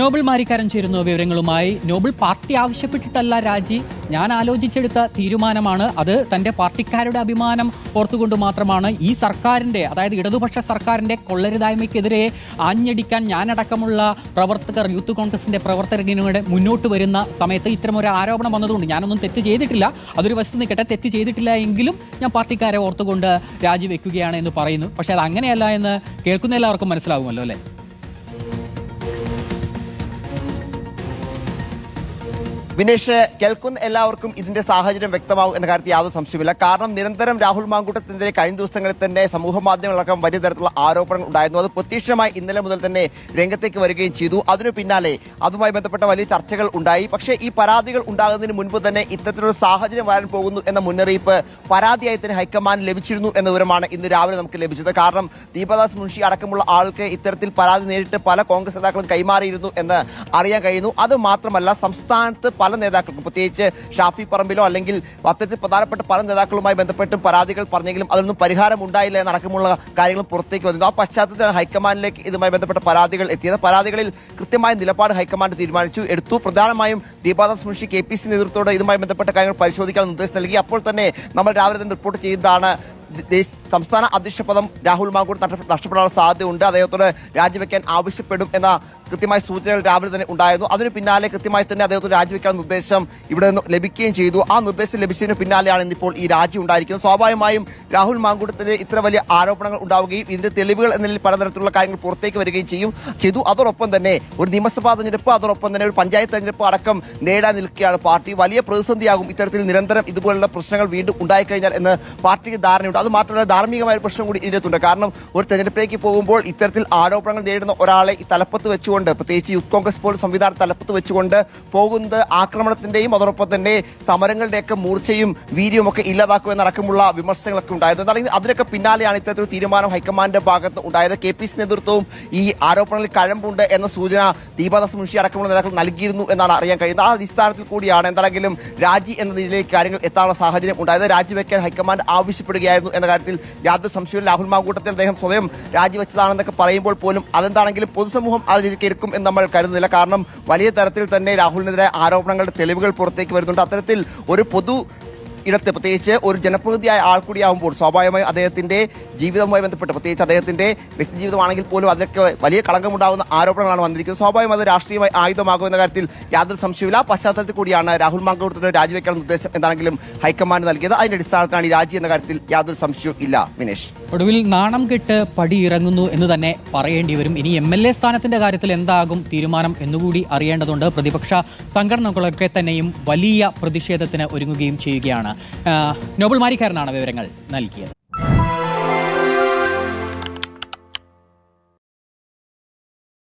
നോബിൾ മാരിക്കാരൻ ചേരുന്നു വിവരങ്ങളുമായി Nobel party ആവശ്യപ്പെട്ടിട്ടല്ല രാജി. ഞാൻ ആലോചിച്ചെടുത്ത തീരുമാനമാണ് അത്. തന്റെ പാർട്ടിക്കാരുടെ അഭിമാനം ഓർത്തുകൊണ്ട് മാത്രമാണ് ഈ സർക്കാരിന്റെ അതായത് ഇടതുപക്ഷ സർക്കാരിന്റെ കൊള്ളരുതായ്മയ്ക്കെതിരെ ആഞ്ഞടിക്കാൻ ഞാനടക്കമുള്ള പ്രവർത്തകർ യൂത്ത് കോൺഗ്രസിന്റെ പ്രവർത്തകരുടെ മുന്നോട്ട് വരുന്ന സമയത്ത് ഇത്തരം ഒരു ആരോപണം വന്നതുകൊണ്ട് ഞാനൊന്നും തെറ്റ് ചെയ്തിട്ടില്ല. അതൊരു വശത്ത് നിൽക്കട്ടെ തെറ്റ് ചെയ്തിട്ടില്ല എങ്കിലും ഞാൻ പാർട്ടിക്കാരെ ഓർത്തുകൊണ്ട് രാജിവെക്കുകയാണ് എന്ന് പറയുന്നു. പക്ഷേ അത് അങ്ങനെയല്ല എന്ന് കേൾക്കുന്ന എല്ലാവർക്കും മനസ്സിലാകുമല്ലോ അല്ലേ? വിനേഷ് കേൾക്കുന്ന എല്ലാവർക്കും ഇതിന്റെ സാഹചര്യം വ്യക്തമാകും എന്ന കാര്യത്തിൽ യാതൊരു സംശയമില്ല കാരണം നിരന്തരം രാഹുൽ മാങ്കൂട്ടത്തിനെതിരെ കഴിഞ്ഞ ദിവസങ്ങളിൽ തന്നെ സമൂഹ മാധ്യമങ്ങളടക്കം വലിയ തരത്തിലുള്ള ആരോപണങ്ങൾ ഉണ്ടായിരുന്നു. അത് പ്രത്യക്ഷമായി ഇന്നലെ മുതൽ തന്നെ രംഗത്തേക്ക് വരികയും ചെയ്തു. അതിനു പിന്നാലെ അതുമായി ബന്ധപ്പെട്ട വലിയ ചർച്ചകൾ ഉണ്ടായി. പക്ഷേ ഈ പരാതികൾ ഉണ്ടാകുന്നതിന് മുൻപ് തന്നെ ഇത്തരത്തിലൊരു സാഹചര്യം വരാൻ പോകുന്നു എന്ന മുന്നറിയിപ്പ് പരാതിയായി തന്നെ ഹൈക്കമാൻഡ് ലഭിച്ചിരുന്നു എന്ന വിവരമാണ് ഇന്ന് രാവിലെ നമുക്ക് ലഭിച്ചത്. കാരണം ദീപദാസ് മുൻഷി അടക്കമുള്ള ആൾക്ക് ഇത്തരത്തിൽ പരാതി നേരിട്ട് പല കോൺഗ്രസ് നേതാക്കളും കൈമാറിയിരുന്നു എന്ന് അറിയാൻ കഴിയുന്നു. അത് മാത്രമല്ല സംസ്ഥാനത്ത് പല നേതാക്കൾക്കും പ്രത്യേകിച്ച് ഷാഫി പറമ്പിലോ അല്ലെങ്കിൽ അത്തരത്തിൽ പ്രധാനപ്പെട്ട പല നേതാക്കളുമായി ബന്ധപ്പെട്ടും പരാതികൾ പറഞ്ഞെങ്കിലും അതിലൊന്നും പരിഹാരം ഉണ്ടായില്ല എന്നടക്കമുള്ള കാര്യങ്ങൾ പുറത്തേക്ക് വന്നു ആ പശ്ചാത്തലത്തിലാണ് ഹൈക്കമാൻഡിലേക്ക് ഇതുമായി ബന്ധപ്പെട്ട പരാതികൾ എത്തിയത്. പരാതികളിൽ കൃത്യമായ നിലപാട് ഹൈക്കമാൻഡ് തീരുമാനിച്ചു. എടുത്തു. പ്രധാനമായും Deepa Dasmunshi K P C നേതൃത്വത്തോട് ഇതുമായി ബന്ധപ്പെട്ട കാര്യങ്ങൾ പരിശോധിക്കാൻ നിർദ്ദേശം നൽകി. അപ്പോൾ തന്നെ നമ്മൾ രാവിലെ തന്നെ റിപ്പോർട്ട് ദേശ- സംസ്ഥാന അധ്യക്ഷ പദം രാഹുൽ മാങ്കൂർ നഷ്ടപ്പെടാനുള്ള സാധ്യതയുണ്ട്. അദ്ദേഹത്തോട് രാജിവെക്കാൻ ആവശ്യപ്പെടും എന്ന കൃത്യമായ സൂചനകൾ രാവിലെ തന്നെ ഉണ്ടായിരുന്നു. അതിന് പിന്നാലെ കൃത്യമായി തന്നെ അദ്ദേഹത്തിന് രാജിവെക്കാൻ നിർദ്ദേശം ഇവിടെ നിന്ന് ലഭിക്കുകയും ചെയ്തു. ആ നിർദ്ദേശം ലഭിച്ചതിന് പിന്നാലെയാണ് ഇന്നിപ്പോൾ ഈ രാജി ഉണ്ടായിരിക്കുന്നത്. സ്വാഭാവികമായും രാഹുൽ മാങ്കൂട്ടത്തിന് ഇത്ര വലിയ ആരോപണങ്ങൾ ഉണ്ടാവുകയും ഇതിന്റെ തെളിവുകൾ എന്ന നിലയിൽ പലതരത്തിലുള്ള കാര്യങ്ങൾ പുറത്തേക്ക് വരികയും ചെയ്യും. ചെയ്തു. അതോടൊപ്പം തന്നെ ഒരു നിയമസഭാ തെരഞ്ഞെടുപ്പ് അതോടൊപ്പം തന്നെ ഒരു പഞ്ചായത്ത് തെരഞ്ഞെടുപ്പ് അടക്കം നേടാൻ നിൽക്കുകയാണ് പാർട്ടി. വലിയ പ്രതിസന്ധിയാകും ഇത്തരത്തിൽ നിരന്തരം ഇതുപോലുള്ള പ്രശ്നങ്ങൾ വീണ്ടും ഉണ്ടായിക്കഴിഞ്ഞാൽ എന്ന് പാർട്ടിക്ക് ധാരണയുണ്ട്. അത് മാത്രമല്ല ധാർമ്മികമായ ഒരു പ്രശ്നം കൂടി ഇതിനകത്തുണ്ട്. കാരണം ഒരു തെരഞ്ഞെടുപ്പിലേക്ക് പോകുമ്പോൾ ഇത്തരത്തിൽ ആരോപണങ്ങൾ നേരിടുന്ന ഒരാളെ തലപ്പത്ത് വെച്ചുകൊണ്ട് പ്രത്യേകിച്ച് യൂത്ത് കോൺഗ്രസ് പോലും സംവിധാനം തലപ്പത്ത് വെച്ചുകൊണ്ട് പോകുന്നത് ആക്രമണത്തിന്റെയും അതോടൊപ്പം തന്നെ സമരങ്ങളുടെയൊക്കെ മൂർച്ചയും വീര്യവും ഒക്കെ ഇല്ലാതാക്കുമെന്നടക്കമുള്ള വിമർശനങ്ങളൊക്കെ ഉണ്ടായത് അതിനൊക്കെ പിന്നാലെയാണ് ഇത്തരത്തിൽ തീരുമാനം ഹൈക്കമാൻഡിന്റെ ഭാഗത്ത് ഉണ്ടായത്. കെ പി സി നേതൃത്വവും ഈ ആരോപണങ്ങളിൽ കഴമ്പുണ്ട് എന്ന സൂചന ദീപാദാസ് മുൻഷി അടക്കമുള്ള നേതാക്കൾ നൽകിയിരുന്നു എന്നാണ് അറിയാൻ കഴിയുന്നത്. ആ അടിസ്ഥാനത്തിൽ കൂടിയാണ് എന്താണെങ്കിലും രാജി എന്ന നിലയിലേക്ക് കാര്യങ്ങൾ എത്താനുള്ള സാഹചര്യം ഉണ്ടായത്. രാജിവെക്കാൻ ഹൈക്കമാൻഡ് ആവശ്യപ്പെടുകയായിരുന്നു എന്ന കാര്യത്തിൽ യാതൊരു സംശയവും രാഹുൽ മാങ്കൂട്ടത്തിൽ അദ്ദേഹം സ്വയം രാജിവെച്ചതാണെന്നൊക്കെ പറയുമ്പോൾ പോലും അതെന്താണെങ്കിലും പൊതുസമൂഹം അതിലേക്ക് എടുക്കും എന്ന് നമ്മൾ കരുതുന്നില്ല. കാരണം വലിയ തരത്തിൽ തന്നെ രാഹുലിനെതിരെ ആരോപണങ്ങളുടെ തെളിവുകൾ പുറത്തേക്ക് വരുന്നുണ്ട്. അത്തരത്തിൽ ഒരു പൊതു ഇടത്ത് പ്രത്യേകിച്ച് ഒരു ജനപ്രതിനിധിയായ ആൾ കൂടിയാകുമ്പോൾ സ്വാഭാവികമായും അദ്ദേഹത്തിന്റെ ജീവിതവുമായി ബന്ധപ്പെട്ട് പ്രത്യേകിച്ച് അദ്ദേഹത്തിന്റെ വ്യക്തിജീവിതമാണെങ്കിൽ പോലും അതിലൊക്കെ വലിയ കളങ്കമുണ്ടാകുന്ന ആരോപണങ്ങളാണ് വന്നിരിക്കുന്നത്. സ്വാഭാവികം അത് രാഷ്ട്രീയമായി ആയുധമാകുമെന്ന കാര്യത്തിൽ യാതൊരു സംശയമില്ല പശ്ചാത്തലത്തിൽ കൂടിയാണ് രാഹുൽ മാങ്കൂട്ടത്തിന് രാജിവെക്കാൻ നിർദ്ദേശം എന്താണെങ്കിലും ഹൈക്കമാൻഡ് നൽകിയത്. അതിന്റെ അടിസ്ഥാനത്തിലാണ് ഈ രാജി എന്ന കാര്യത്തിൽ യാതൊരു സംശയവും ഇല്ല വിനേഷ് ഒടുവിൽ നാണം കെട്ട് പടി ഇറങ്ങുന്നു എന്ന് തന്നെ പറയേണ്ടി വരും. ഇനി എം എൽ എ സ്ഥാനത്തിന്റെ കാര്യത്തിൽ എന്താകും തീരുമാനം എന്നുകൂടി അറിയേണ്ടതുണ്ട്. പ്രതിപക്ഷ സംഘടനകളൊക്കെ തന്നെയും വലിയ പ്രതിഷേധത്തിന് ഒരുങ്ങുകയും ചെയ്യുകയാണ്. നോബൽ മാരിക്കാരനാണ് വിവരങ്ങൾ നൽകിയത്.